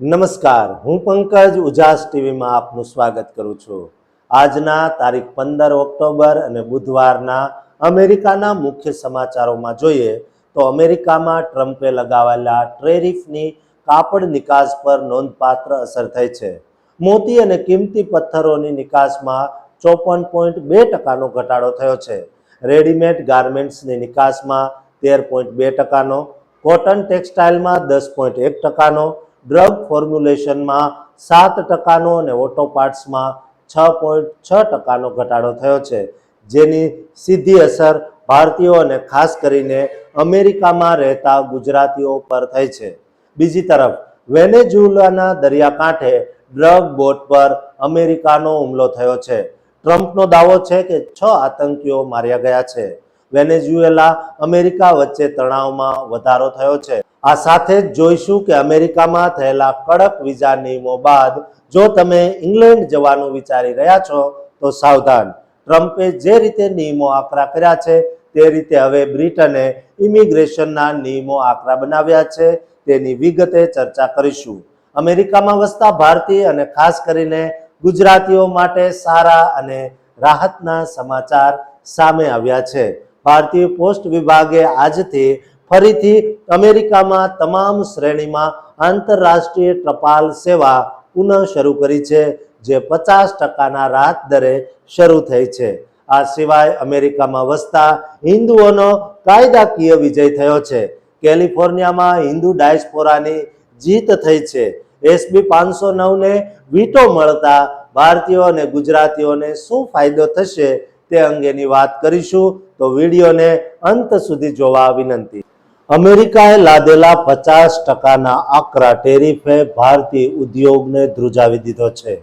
નમસ્કાર, હું પંકજ ઉજાસ ટીવીમાં આપનું સ્વાગત કરું છું. આજના તારીખ પંદર ઓક્ટોબર અને બુધવારના અમેરિકાના મુખ્ય સમાચારોમાં જોઈએ તો અમેરિકામાં ટ્રમ્પે લગાવેલા ટ્રેરિફની કાપડ નિકાસ પર નોંધપાત્ર અસર થઈ છે. મોતી અને કિંમતી પથ્થરોની નિકાસમાં ચોપન પોઈન્ટ બે ટકાનો ઘટાડો થયો છે. રેડીમેડ ગાર્મેન્ટ્સની નિકાસમાં તેર પોઈન્ટ બે ટકાનો, કોટન ટેક્સટાઇલમાં દસ પોઈન્ટ એક ટકાનો ડ્રગ ફોર્મ્યુલેશનમાં સાત ટકાનો અને ઓટો પાર્ટ્સમાં છ પોઈન્ટ છ ટકાનો ઘટાડો થયો છે. જેની સીધી અસર ભારતીયો અને ખાસ કરીને અમેરિકામાં રહેતા ગુજરાતીઓ પર થઈ છે. બીજી તરફ વેનેઝુલાના દરિયાકાંઠે ડ્રગ બોટ પર અમેરિકાનો હુમલો થયો છે. ટ્રમ્પનો દાવો છે કે છ આતંકીઓ માર્યા ગયા છે. વેનેઝુએલા અમેરિકા વચ્ચે તણાવમાં વધારો થયો છે. આ સાથે જ જોઈશું કે અમેરિકામાં થયેલા કડક વિઝા નિયમો બાદ જો તમે ઇંગ્લેન્ડ જવાનું વિચારી રહ્યા છો, તો સાવધાન. ટ્રમ્પે જે રીતે નિયમો આકરા કર્યા છે, તે રીતે હવે બ્રિટને ઇમિગ્રેશનના નિયમો આકરા બનાવ્યા છે, તેની વિગતે ચર્ચા કરીશું. અમેરિકામાં વસતા ભારતીય અને ખાસ કરીને ગુજરાતીઓ માટે સારા અને રાહતના સમાચાર સામે આવ્યા છે. ભારતીય પોસ્ટ વિભાગે આજથી ફરીથી અમેરિકામાં તમામ શ્રેણીમાં આંતરરાષ્ટ્રીય ટપાલ સેવા પુનઃ શરૂ કરી છે, જે પચાસ ટકાના રાહત દરે શરૂ થઈ છે. આ સિવાય અમેરિકામાં વસતા હિન્દુઓનો કાયદાકીય વિજય થયો છે. કેલિફોર્નિયામાં હિન્દુ ડાયસ્પોરાની જીત થઈ છે. એસબી પાંચસો નવને વીટો મળતા ભારતીયો અને ગુજરાતીઓને શું ફાયદો થશે તે અંગેની વાત કરીશું. તો વિડીયોને અંત સુધી જોવા વિનંતી. અમેરિકાએ લાદેલા પચાસ ટકાના આકરા ટેરિફે ભારતીય ઉદ્યોગને ધ્રુજાવી દીધો છે.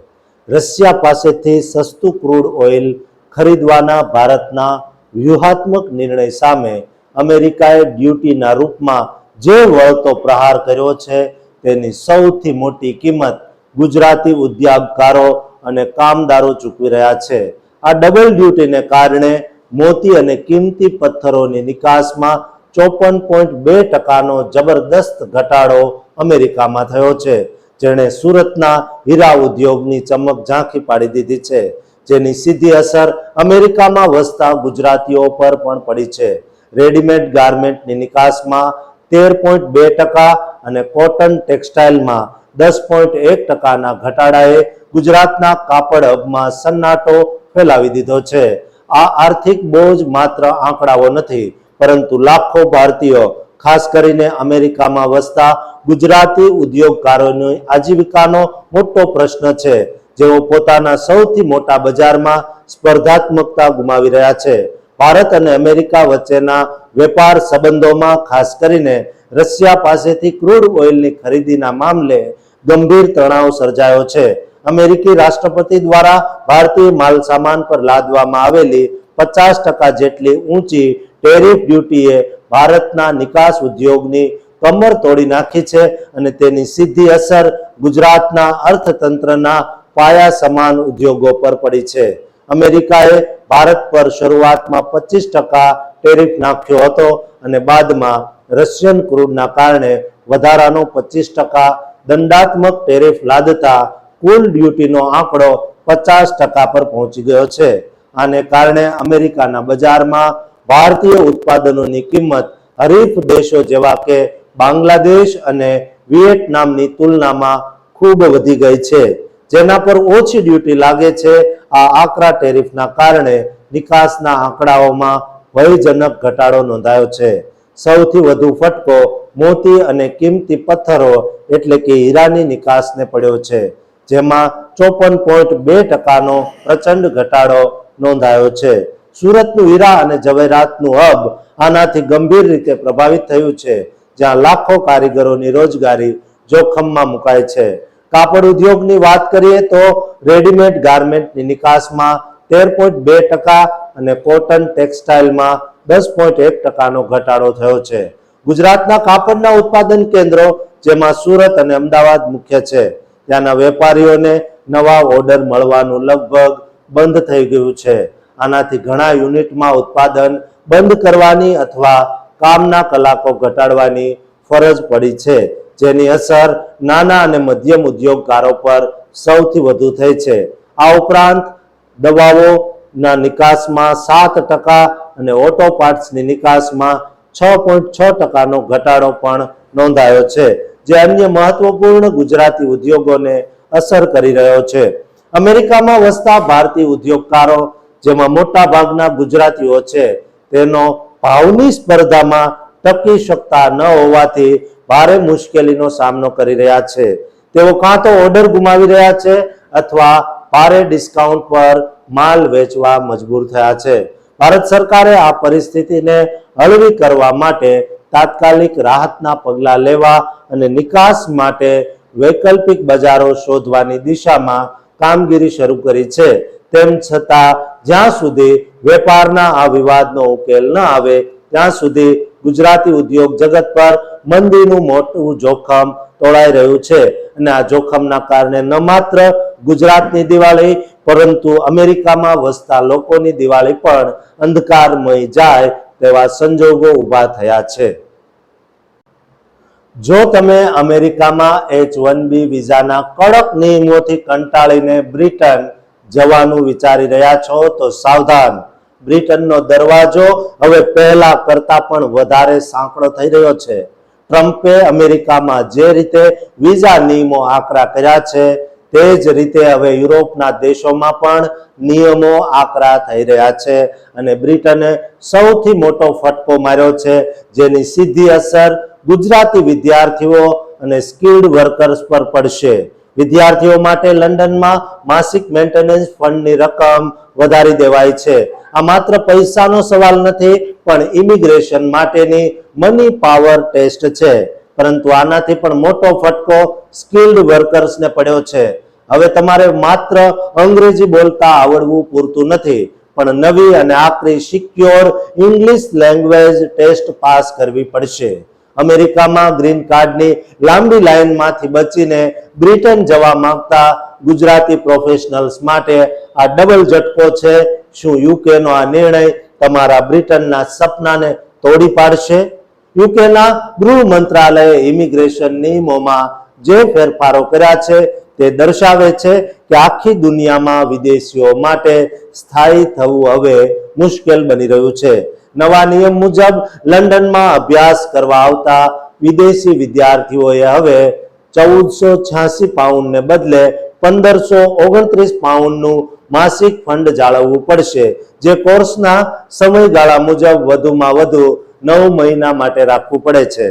રશિયા પાસેથી સસ્તું ક્રૂડ ઓઇલ ખરીદવાના ભારતના વ્યૂહાત્મક નિર્ણય સામે અમેરિકાએ ડ્યુટીના રૂપમાં જે વળતો પ્રહાર કર્યો છે તેની સૌથી મોટી કિંમત ગુજરાતી ઉદ્યોગકારો અને કામદારો ચૂકવી રહ્યા છે. આ ડબલ ડ્યુટીને કારણે મોતી અને કિંમતી પથ્થરોની નિકાસમાં ચોપન પોઈન્ટ બે ટકાનો જબરદસ્ત ઘટાડો અમેરિકામાં થયો છે, જેણે સુરતના હીરા ઉદ્યોગની ચમક ઝાંખી પાડી દીધી છે, જેની સીધી અસર અમેરિકામાં વસતા ગુજરાતીઓ પર પણ પડી છે. રેડીમેડ ગાર્મેન્ટની નિકાસમાં તેર પોઈન્ટ બે ટકા અને કોટન ટેક્સટાઇલમાં દસ પોઈન્ટ એક ટકાના ઘટાડાએ ગુજરાતના કાપડ હબમાં સન્નાટો ફેલાવી દીધો છે. આ આર્થિક બોજ માત્ર આંકડાઓ નથી, પરંતુ લાખો ભારતીયો, ખાસ કરીને અમેરિકામાં વસતા ગુજરાતી ઉદ્યોગકારોની આજીવિકાનો મોટો પ્રશ્ન છે. જેઓ પોતાના સૌથી મોટા બજારમાં સ્પર્ધાત્મકતા ગુમાવી રહ્યા છે. ભારત અને અમેરિકા વચ્ચેના વેપાર સંબંધોમાં ખાસ કરીને રશિયા પાસેથી ક્રૂડ ઓઇલની ખરીદીના મામલે ગંભીર તણાવ સર્જાયો છે. અમેરિકી રાષ્ટ્રપતિ દ્વારા ભારતીય માલ સામાન પર લાદવામાં આવેલી પચાસ ટકા જેટલી ઊંચી ટેરિફ ડ્યુટીએ ભારતના નિકાસ ઉદ્યોગની કમર તોડી નાખી છે અને તેની સીધી અસર ગુજરાતના અર્થતંત્રના પાયા સમાન ઉદ્યોગો પર પડી છે. અમેરિકાએ ભારત પર શરૂઆતમાં પચીસ ટકા ટેરિફ નાખ્યો હતો અને બાદમાં રશિયન ક્રૂડના કારણે વધારાનો પચીસ ટકા દંડાત્મક ટેરિફ લાદતા કુલ ડ્યુટીનો આંકડો પચાસ ટકા પર પહોંચી ગયો છે. આને કારણે અમેરિકાના બજારમાં ભારતીય ઉત્પાદનોની કિંમત હરીફ દેશો જેવા કે બાંગ્લાદેશ અને વિયેટનામની તુલનામાં ખૂબ વધી ગઈ છે. જેના પર ઓછી ડ્યુટી લાગે છે. આ આકરા ટેરિફના કારણે નિકાસના આંકડાઓમાં ભયજનક ઘટાડો નોંધાયો છે. સૌથી વધુ ફટકો મોતી અને કિંમતી પથ્થરો એટલે કે હીરાની નિકાસને પડ્યો છે. જેમાં ચોપન પોઈન્ટ બે ટકાનો પ્રચંડ ઘટાડો નોંધાયો છે. સુરતનું હીરા અને જવેરાતનું હબ આનાથી ગંભીર રીતે પ્રભાવિત થયું છે, જ્યાં લાખો કારીગરોની રોજગારી જોખમમાં મુકાય છે. કાપડ ઉદ્યોગની વાત કરીએ તો રેડીમેડ ગાર્મેન્ટની નિકાસમાં તેર પોઈન્ટ બે ટકા અને કોટન ટેક્સટાઇલમાં દસ પોઈન્ટ એક ટકાનો ઘટાડો થયો છે. ગુજરાતના કાપડના ઉત્પાદન કેન્દ્રો, જેમાં સુરત અને અમદાવાદ મુખ્ય છે. ત્યાંના વેપારીઓને નવા ઓર્ડર મળવાનું લગભગ બંધ થઈ ગયું છે. આનાથી ઘણા યુનિટમાં ઉત્પાદન બંધ કરવાની અથવા કામના કલાકો ઘટાડવાની ફરજ પડી છે, જેની અસર નાના અને મધ્યમ ઉદ્યોગકારો પર સૌથી વધુ થઈ છે. આ ઉપરાંત દવાઓના નિકાસમાં સાત ટકા અને ઓટો પાર્ટ્સની નિકાસમાં છ પોઈન્ટ છ ટકાનો ઘટાડો પણ નોંધાયો છે. જે અન્ય મહત્વપૂર્ણ ગુજરાતી ઉદ્યોગોને અસર કરી રહ્યો છે. અમેરિકામાં વસતા ભારતીય ઉદ્યોગકારો, જેમાં મોટા ભાગના ગુજરાતીઓ છે, તેનો ભાવની સ્પર્ધામાં ટકી શકતા ન હોવાથી ભારે મુશ્કેલીનો સામનો કરી રહ્યા છે. તેઓ કાં તો ઓર્ડર ગુમાવી રહ્યા છે અથવા ભારે ડિસ્કાઉન્ટ પર માલ વેચવા મજબૂર થયા છે. ભારત સરકારે આ પરિસ્થિતિને હળવી કરવા માટે તાત્કાલિક રાહતના પગલાં લેવા અને નિકાસ માટે વૈકલ્પિક બજારો શોધવાની દિશામાં કામગીરી શરૂ કરી છે. તેમ છતાં, જ્યાં સુધી વેપારના આ વિવાદનો ઉકેલ ન આવે, ત્યાં સુધી ગુજરાતી ઉદ્યોગ જગત પર મંદીનું મોટું જોખમ તોળાઈ રહ્યું છે અને આ જોખમના કારણે ન માત્ર ગુજરાતની દિવાળી, પરંતુ અમેરિકામાં વસતા લોકોની દિવાળી પણ અંધકારમય જાય તેવા સંજોગો ઊભા થયા છે. જો તમે અમેરિકામાં એચ વન બી વિઝાના કડક નિયમોથી કંટાળીને બ્રિટન જવાનું વિચારી રહ્યા છો, તો સાવધાન. બ્રિટનનો દરવાજો હવે પહેલા કરતા પણ વધારે સાંકડો થઈ રહ્યો છે. ટ્રમ્પે અમેરિકામાં જે રીતે વિઝા નિયમો આકરા કર્યા છે તે જ રીતે હવે યુરોપના દેશોમાં પણ નિયમો આકરા થઈ રહ્યા છે અને બ્રિટને સૌથી મોટો ફટકો માર્યો છે, જેની સીધી અસર ગુજરાતી વિદ્યાર્થીઓ અને સ્કિલ્ડ વર્કર્સ પર પડશે. વિદ્યાર્થીઓ માટે લંડનમાં માસિક મેન્ટેનન્સ ફંડની રકમ વધારી દેવાય છે. આ માત્ર પૈસાનો સવાલ નથી, પણ ઇમિગ્રેશન માટેની મની પાવર ટેસ્ટ છે. પરંતુ આનાથી પણ મોટો ફટકો સ્કિલ્ડ વર્કર્સને પડ્યો છે. હવે તમારે માત્ર અંગ્રેજી બોલતા આવડવું પૂરતું નથી, પણ નવી અને આખરી secure English language test pass કરવી પડશે. અમેરિકામાં ગ્રીન કાર્ડની લાંબી લાઇનમાંથી બચીને બ્રિટન જવા માંગતા ગુજરાતી પ્રોફેશનલ્સ માટે આ ડબલ ઝટકો છે, શું યુકેનો આ નિર્ણય તમારા બ્રિટનના સપનાને તોડી પાડશે? યુકેના ગૃહ મંત્રાલયે ઇમિગ્રેશન નિયમોમાં જે ફેરફારો કર્યા છે તે દર્શાવે છે કે આખી દુનિયામાં વિદેશીઓ માટે સ્થાયી થવું હવે મુશ્કેલ બની રહ્યું છે. નવા નિયમ મુજબ લંડનમાં અભ્યાસ કરવા આવતા વિદેશી વિદ્યાર્થીઓએ હવે ચૌદસો છ્યાસી પાઉન્ડને બદલે પંદરસો ઓગણત્રીસ પાઉન્ડનું માસિક ફંડ જાળવવું પડશે, જે કોર્સના સમયગાળા મુજબ વધુમાં વધુ નવ મહિના માટે રાખવું પડે છે.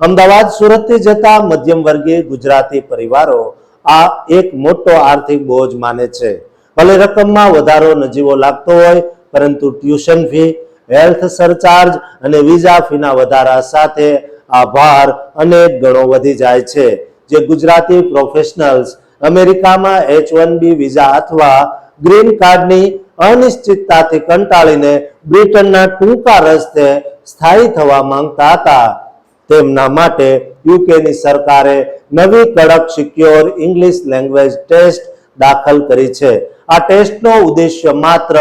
અમદાવાદ, સુરતથી જતા મધ્યમ વર્ગીય ગુજરાતી પરિવારો આ એક મોટો આર્થિક બોજ માને છે. ભલે રકમમાં વધારો નજીવો લાગતો હોય, પરંતુ ટ્યુશન ફી, હેલ્થ સરચાર્જ અને વિઝા ફીના વધારા સાથે આ ભાર અનેક ગણો વધી જાય છે. જે ગુજરાતી પ્રોફેશનલ્સ અમેરિકામાં એચ વન બી વિઝા અથવા ગ્રીન કાર્ડની અનિશ્ચિતતાથી કંટાળીને બ્રિટનના ટૂંકા રસ્તે સ્થાયી થવા માંગતા હતા. તેમના માટે યુકેની સરકારે નવી કડક સિક્યોર ઇંગ્લિશ લેંગ્વેજ ટેસ્ટ દાખલ કરી છે. આ ટેસ્ટનો ઉદ્દેશ્ય માત્ર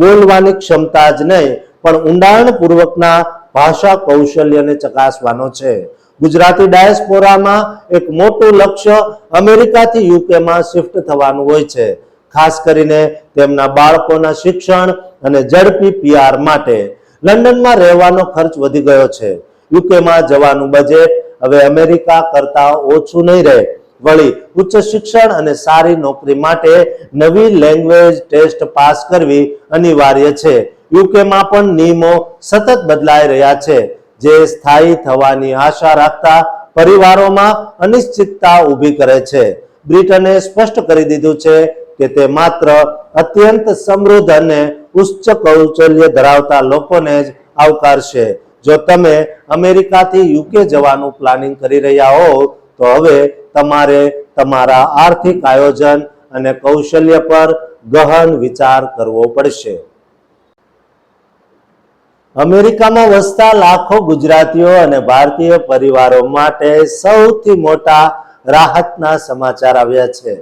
બોલવાની ક્ષમતા જ નહીં, પણ ઊંડાણપૂર્વકના ભાષા કૌશલ્યને ચકાસવાનો છે. ગુજરાતી ડાયસ્પોરામાં એક મોટું લક્ષ્ય અમેરિકાથી યુકેમાં શિફ્ટ થવાનું હોય છે. ખાસ કરીને તેમના બાળકોના શિક્ષણ અને ઝડપી પીઆર માટે. લંડનમાં રહેવાનો ખર્ચ વધી ગયો છે. યુકેમાં જવાનું બજેટ હવે અમેરિકા કરતા ઓછું નહીં રહે. વળી, ઉચ્ચ શિક્ષણ અને સારી નોકરી માટે નવી લેંગ્વેજ ટેસ્ટ પાસ કરવી અનિવાર્ય છે. યુકેમાં પણ નિયમો સતત બદલાઈ રહ્યા છે. જે સ્થાયી થવાની આશા રાખતા પરિવારોમાં અનિશ્ચિતતા ઊભી કરે છે. બ્રિટને સ્પષ્ટ કરી દીધું છે કે તે માત્ર અત્યંત સમૃદ્ધ અને ઉચ્ચ કૌશલ્ય ધરાવતા લોકોને જ આવકારશે. જો તમે અમેરિકાથી યુકે જવાનું પ્લાનિંગ કરી રહ્યા હો તો હવે તમારે તમારા આર્થિક આયોજન અને કૌશલ્ય પર ગહન વિચાર કરવો પડશે. અમેરિકામાં વસતા લાખો ગુજરાતીઓ અને ભારતીય પરિવારો માટે સૌથી મોટા રાહતના સમાચાર આવ્યા છે.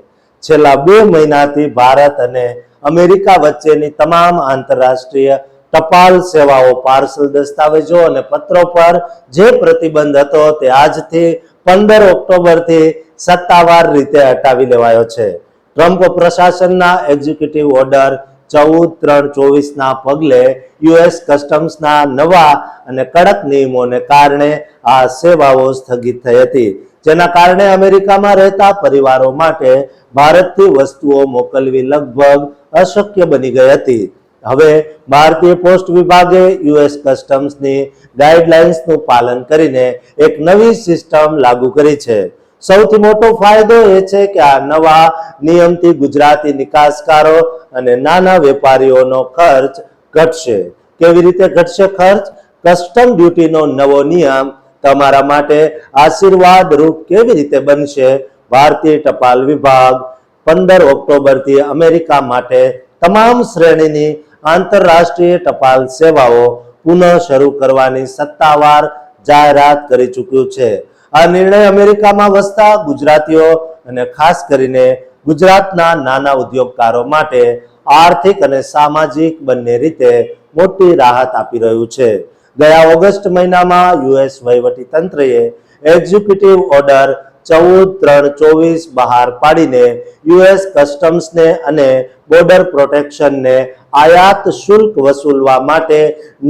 છેલ્લા બે મહિનાથી ભારત અને અમેરિકા વચ્ચેની તમામ આંતરરાષ્ટ્રીય ટપાલ સેવાઓ પાર્સલ દસ્તાવેજો અને પત્રો પર જે પ્રતિબંધ હતો તે આજથી પંદર ઓક્ટોબરથી સત્તાવાર રીતે હટાવી લેવાયો છે. ટ્રમ્પ પ્રશાસનના એક્ઝિક્યુટિવ ઓર્ડર ચૌદ ત્રણ ચોવીસના પગલે યુએસ કસ્ટમ્સના નવા અને કડક નિયમોને કારણે આ સેવાઓ સ્થગિત થઈ હતી. જેના કારણે અમેરિકામાં રહેતા પરિવારો માટે ભારતથી વસ્તુઓ મોકલવી લગભગ અશક્ય બની ગઈ હતી. હવે ભારતીય પોસ્ટ વિભાગે યુએસ કસ્ટમ્સની ગાઈડલાઇન્સનું પાલન કરીને એક નવી સિસ્ટમ લાગુ કરી છે. સૌથી મોટો ફાયદો એ છે કે આ નવા નિયમથી ગુજરાતી નિકાસકારો અને નાના વેપારીઓનો ખર્ચ ઘટશે. કેવી રીતે ઘટશે ખર્ચ? કસ્ટમ ડ્યુટીનો નવો નિયમ તમારા માટે આશીર્વાદ રૂપ કેવી રીતે બનશે? ભારતીય ટપાલ વિભાગ પંદર ઓક્ટોબરથી અમેરિકા માટે તમામ શ્રેણીની આંતરરાષ્ટ્રીય ટપાલ સેવાઓ પુનઃ શરૂ કરવાની સત્તાવાર જાહેરાત કરી ચૂક્યું છે. આ નિર્ણય અમેરિકામાં વસતા ગુજરાતીઓ અને ખાસ કરીને ગુજરાતના નાના ઉદ્યોગકારો માટે આર્થિક અને સામાજિક બંને રીતે મોટી રાહત આપી રહ્યું છે. ગયા ઓગસ્ટ મહિનામાં યુએસ વહીવટી તંત્રએ એક્ઝિક્યુટિવ ઓર્ડર ચૌદ ત્રણ ચોવીસ બહાર પાડીને યુએસ કસ્ટમ્સને અને બોર્ડર પ્રોટેક્શનને આયાત શુલ્ક વસૂલવા માટે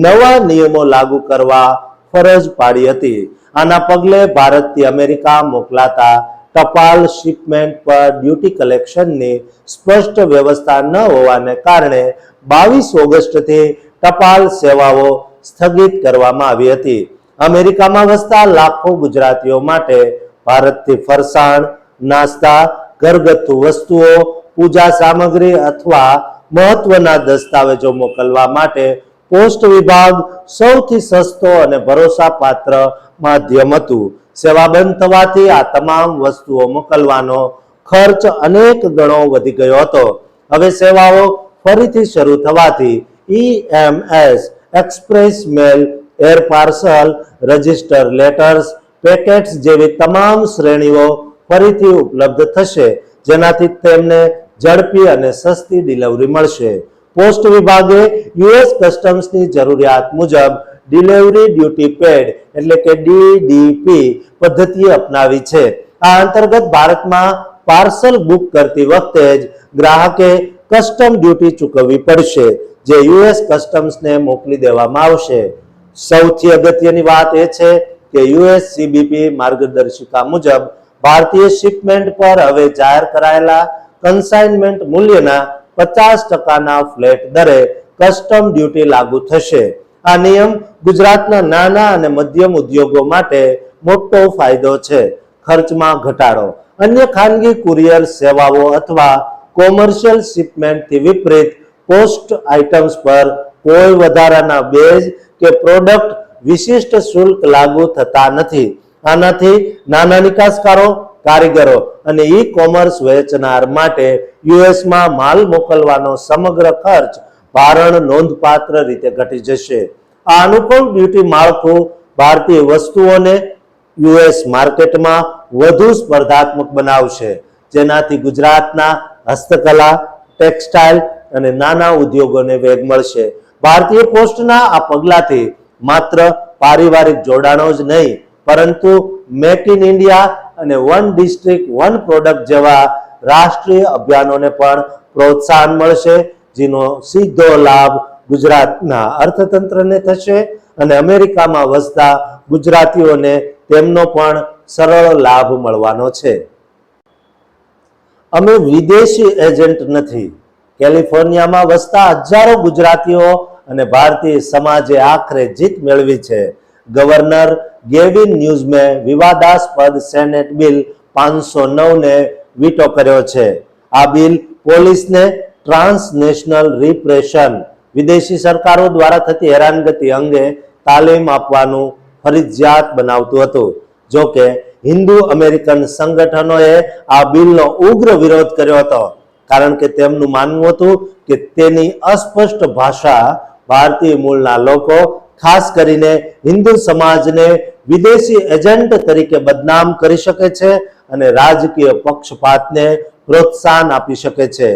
નવા નિયમો લાગુ કરવા ફરજ પાડી હતી. આના પગલે ભારતથી અમેરિકા મોકલાતા ટપાલ શિપમેન્ટ પર ડ્યુટી કલેક્શનની સ્પષ્ટ વ્યવસ્થા ન હોવાને કારણે બાવીસ ઓગસ્ટથી ટપાલ સેવાઓ સ્થગિત કરવામાં આવી હતી. અમેરિકામાં વસતા લાખો ગુજરાતીઓ માટે ભારતથી ફરસાણ, નાસ્તા, ઘરગથ્થુ વસ્તુઓ, પૂજા સામગ્રી અથવા મહત્વના દસ્તાવેજો મોકલવા માટે પોસ્ટ વિભાગ સૌથી સસ્તો અને ભરોસાપાત્ર માધ્યમ હતું. સેવા બંધ થવાથી આ તમામ વસ્તુઓ મોકલવાનો ખર્ચ અનેક ગણો વધી ગયો હતો. હવે સેવાઓ ફરીથી શરૂ થવાથી EMS express mail, air parcel, register letters packets જેવી તમામ શ્રેણીઓ ફરીથી ઉપલબ્ધ થશે, જેનાથી તેમને ઝડપી અને સસ્તી ડિલિવરી મળશે. પોસ્ટ વિભાગે યુએસ કસ્ટમ્સની જરૂરિયાત મુજબ ડિલિવરી ડ્યુટી પેડ એટલે કે ડીડીપી પદ્ધતિ અપનાવી છે. આ અંતર્ગત ભારતમાં પાર્સલ બુક કરતી વખતે જ ગ્રાહકે કસ્ટમ ડ્યુટી ચૂકવવી પડશે, જે યુએસ કસ્ટમ્સને મોકલી દેવામાં આવશે. સૌથી અગત્યની વાત એ છે કે યુએસ સીબીપી માર્ગદર્શિકા મુજબ ભારતીય શિપમેન્ટ પર હવે જાહેર કરાયેલા કન્સાઇનમેન્ટ મૂલ્યના પચાસ ટકાના ફ્લેટ દરે કસ્ટમ ડ્યુટી લાગુ થશે. આ નિયમ ગુજરાતના નાના અને મધ્યમ ઉદ્યોગો માટે મોટો ફાયદો છે. ખર્ચમાં ઘટાડો, અન્ય ખાનગી કુરિયર સેવાઓ અથવા કોમર્શિયલ શિપમેન્ટથી વિપરીત પોસ્ટ આઇટમ્સ પર કોઈ વધારાના બેઝ કે પ્રોડક્ટ વિશિષ્ટ શુલ્ક લાગુ થતા નથી. આનાથી નાના નિકાસકારો કારીગરો અને ઈ કોમર્સ વેચનાર માટે યુએસમાં માલ મોકલવાનો સમગ્ર ખર્ચ ભારણ નોંધપાત્ર રીતે ઘટી જશે. આ અનુકૂળ ડ્યુટી માળખું ભારતીય વસ્તુઓને યુએસ માર્કેટમાં વધુ સ્પર્ધાત્મક બનાવશે. જેનાથી ગુજરાતના હસ્તકલા, ટેક્સટાઇલ અને નાના ઉદ્યોગોને વેગ મળશે. ભારતીય પોસ્ટના આ પગલાથી માત્ર પારિવારિક જોડાણો જ નહીં, પરંતુ મેક ઇન ઇન્ડિયા અને વન ડિસ્ટ્રિક્ટ વન પ્રોડક્ટ જેવા રાષ્ટ્રીય અભિયાનોને પણ પ્રોત્સાહન મળશે, જેનો સીધો લાભ ગુજરાતના અર્થતંત્રને થશે અને અમેરિકામાં વસતા ગુજરાતીઓને તેમનો પણ સરળ લાભ મળવાનો છે. અમે વિદેશી એજન્ટ નથી. કેલિફોર્નિયામાં વસતા હજારો ગુજરાતીઓ અને ભારતીય સમાજે આખરે જીત મેળવી છે. ગવર્નર ગેવિન ન્યૂઝમે વિવાદાસ્પદ સેનેટ બિલ પાંચસો નવને વીટો કર્યો છે. આ બિલ પોલીસને ટ્રાન્સનેશનલ રિપ્રેશન, વિદેશી સરકારો દ્વારા થતી હેરાનગતિ અંગે તાલીમ આપવાનું ફરજિયાત બનાવતું હતું. જો કે હિન્દુ અમેરિકન સંગઠનોએ આ બિલનો ઉગ્ર વિરોધ કર્યો હતો. કારણ કે તેમનું માનવું હતું કે તેની અસ્પષ્ટ ભાષા ભારતીય મૂળના લોકો, ખાસ કરીને હિન્દુ સમાજને વિદેશી એજન્ટ તરીકે બદનામ કરી શકે છે અને રાજકીય પક્ષપાતને પ્રોત્સાહન આપી શકે છે.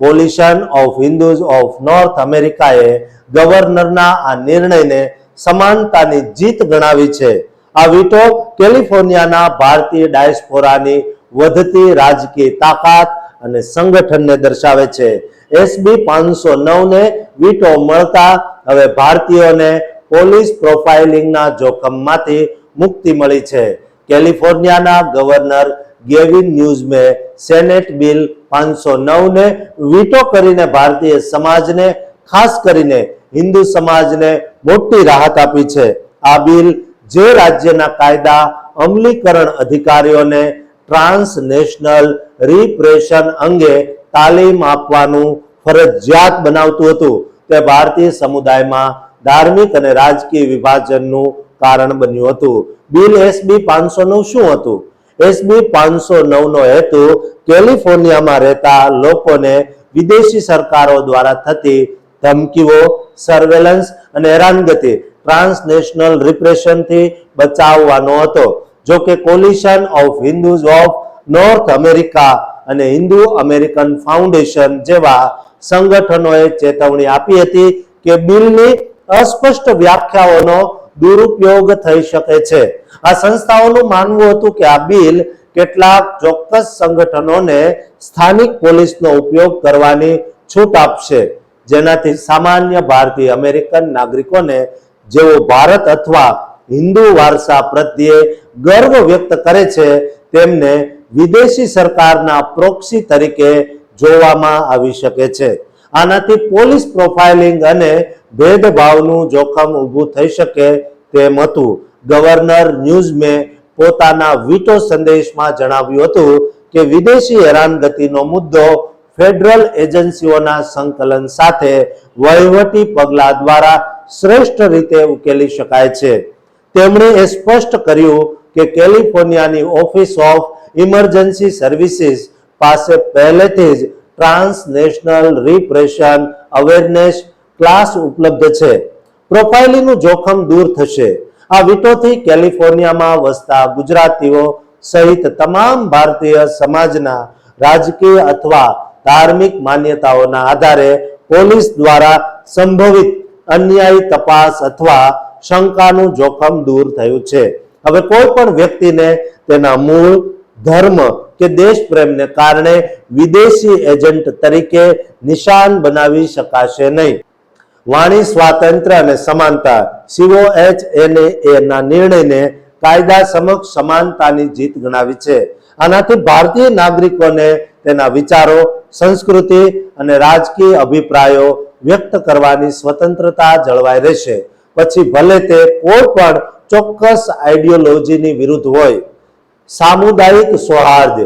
Coalition of Hindus of North અમેરિકાએ ગવર્નરના આ નિર્ણયને સમાનતાની જીત ગણાવી છે. આ વીટો કેલિફોર્નિયાના ભારતીય ડાયસ્પોરાની વધતી રાજકીય તાકાત અને સંગઠનને દર્શાવે છે. એસબી પાંચસો ને વીટો મળતા હવે ભારતીયોને પોલીસ પ્રોફાઇલિંગના જોખમમાંથી મુક્તિ મળી છે. કેલિફોર્નિયાના ગવર્નર ગેવિન ન્યૂઝમે સેનેટ બિલ પાંચસો નવને વીટો કરીને ભારતીય સમાજને, ખાસ કરીને હિન્દુ સમાજને મોટી રાહત આપી છે. આ બિલ જે રાજ્યના કાયદા અમલીકરણ અધિકારીઓને ટ્રાન્સનેશનલ રિપ્રેશન અંગે તાલીમ આપવાનું ફરજિયાત બનાવતું હતું તે ભારતીય સમુદાયમાં ધાર્મિક અને રાજકીય વિભાજનનું કારણ બન્યું હતું. બિલ એસબી પાંચસો નું શું હતું? એસબી પાંચસો નવ નો હેતુ કેલિફોર્નિયામાં રહેતા લોકોને વિદેશી સરકારો દ્વારા થતી ધમકીઓ સર્વેલન્સ અને હેરાનગતિ ટ્રાન્સનેશનલ રિપ્રેશનથી બચાવવાનો હતો. જો કે coalition of Hindus of North America અને હિન્દુ અમેરિકન ફાઉન્ડેશન જેવા સંગઠનોએ ચેતવણી આપી હતી કે બિલની અસ્પષ્ટ વ્યાખ્યાઓનો દુરુપયોગ થઈ શકે છે. આ સંસ્થાઓનું માનવું હતું કે આ બિલ કેટલાક ચોક્કસ સંગઠનોને સ્થાનિક પોલીસનો ઉપયોગ કરવાની છૂટ આપશે. જેનાથી સામાન્ય ભારતીય અમેરિકન નાગરિકોને જેઓ ભારત અથવા હિન્દુ વારસા પ્રત્યે ગર્વ વ્યક્ત કરે છે, તેમને વિદેશી સરકારના પ્રોક્સી તરીકે જોવામાં આવી શકે છે. આનાથી પોલીસ પ્રોફાઇલિંગ અને ભેદભાવનું જોખમ ઊભું થઈ શકે તેમ હતું. ગવર્નર ન્યૂઝમે પોતાના વીટો સંદેશમાં જણાવ્યું હતું કે વિદેશી હેરાનગતિનો મુદ્દો ફેડરલ એજન્સીઓના સંકલન સાથે વહીવટી પગલા દ્વારા શ્રેષ્ઠ રીતે ઉકેલી શકાય છે. તેમણે એ સ્પષ્ટ કર્યું કે કેલિફોર્નિયાની ઓફિસ ઓફ ઇમરજન્સી સર્વિસીસ પાસે પહેલેથી જ ટ્રાન્સનેશનલ રિપ્રેશન અવેરનેસ ક્લાસ ઉપલબ્ધ છે. પ્રોફાઇલિંગનું જોખમ દૂર થશે. આ વિટોથી કેલિફોર્નિયામાં વસતા ગુજરાતીઓ સહિત તમામ ભારતીય સમાજના રાજકીય અથવા ધાર્મિક માન્યતાઓના આધારે પોલીસ દ્વારા સંભવિત અન્યાયી, તપાસ અથવા શંકાનું જોખમ દૂર થયું છે. હવે કોઈ પણ વ્યક્તિને તેના મૂળ ધર્મ કે દેશ પ્રેમને કારણે વિદેશી એજન્ટ તરીકે નિશાન બનાવી શકાશે નહીં. વાણી સ્વાતંત્ર્ય અને સમાનતા સીઓએચ ના નિર્ણયને કાયદા સમક્ષ સમાનતાની જીત ગણાવી છે. આનાથી ભારતીય નાગરિકોને તેના વિચારો, સંસ્કૃતિ અને રાજકીય અભિપ્રાયો વ્યક્ત કરવાની સ્વતંત્રતા જળવાઈ રહેશે. પછી ભલે તે કોઈ પણ ચોક્કસ આઈડિયોલોજીની વિરુદ્ધ હોય. સામુદાયિક સૌહાર્દ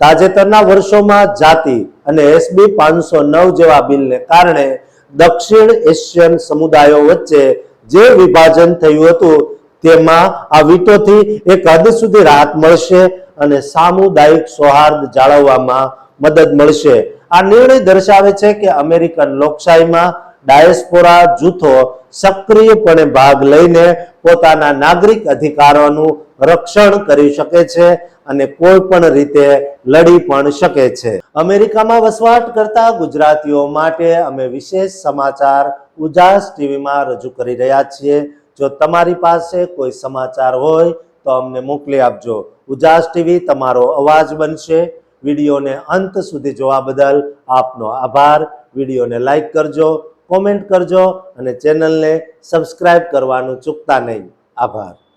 તાજેતરના વર્ષોમાં જાતિ અને એસબી પાંચસો નવ જેવા બિલને કારણે દક્ષિણ એશિયન સમુદાયો વચ્ચે જે વિભાજન થયું હતું, તેમાં આ વિટોથી એક હદ સુધી રાહત મળશે અને સામુદાયિક સૌહાર્દ જાળવવામાં મદદ મળશે. આ નિર્ણય દર્શાવે છે કે અમેરિકન લોકશાહીમાં ડાયસ્પોરા જૂથો સક્રિયપણે ભાગ લઈને પોતાના નાગરિક અધિકારોનું રક્ષણ કરી શકે છે અને કોઈ પણ રીતે લડી પણ શકે છે. અમેરિકામાં વસવાટ કરતા ગુજરાતીઓ માટે અમે વિશેષ સમાચાર ઉજાસ ટીવીમાં રજૂ કરી રહ્યા છીએ. જો તમારી પાસે કોઈ સમાચાર હોય તો અમને મોકલી આપજો. ઉજાસ ટીવી તમારો અવાજ બનશે. વિડીયોને અંત સુધી જોવા બદલ આપનો આભાર. વિડીયોને લાઈક કરજો, કોમેન્ટ કરજો અને ચેનલને સબસ્ક્રાઈબ કરવાનું ચૂકતા નહીં. આભાર.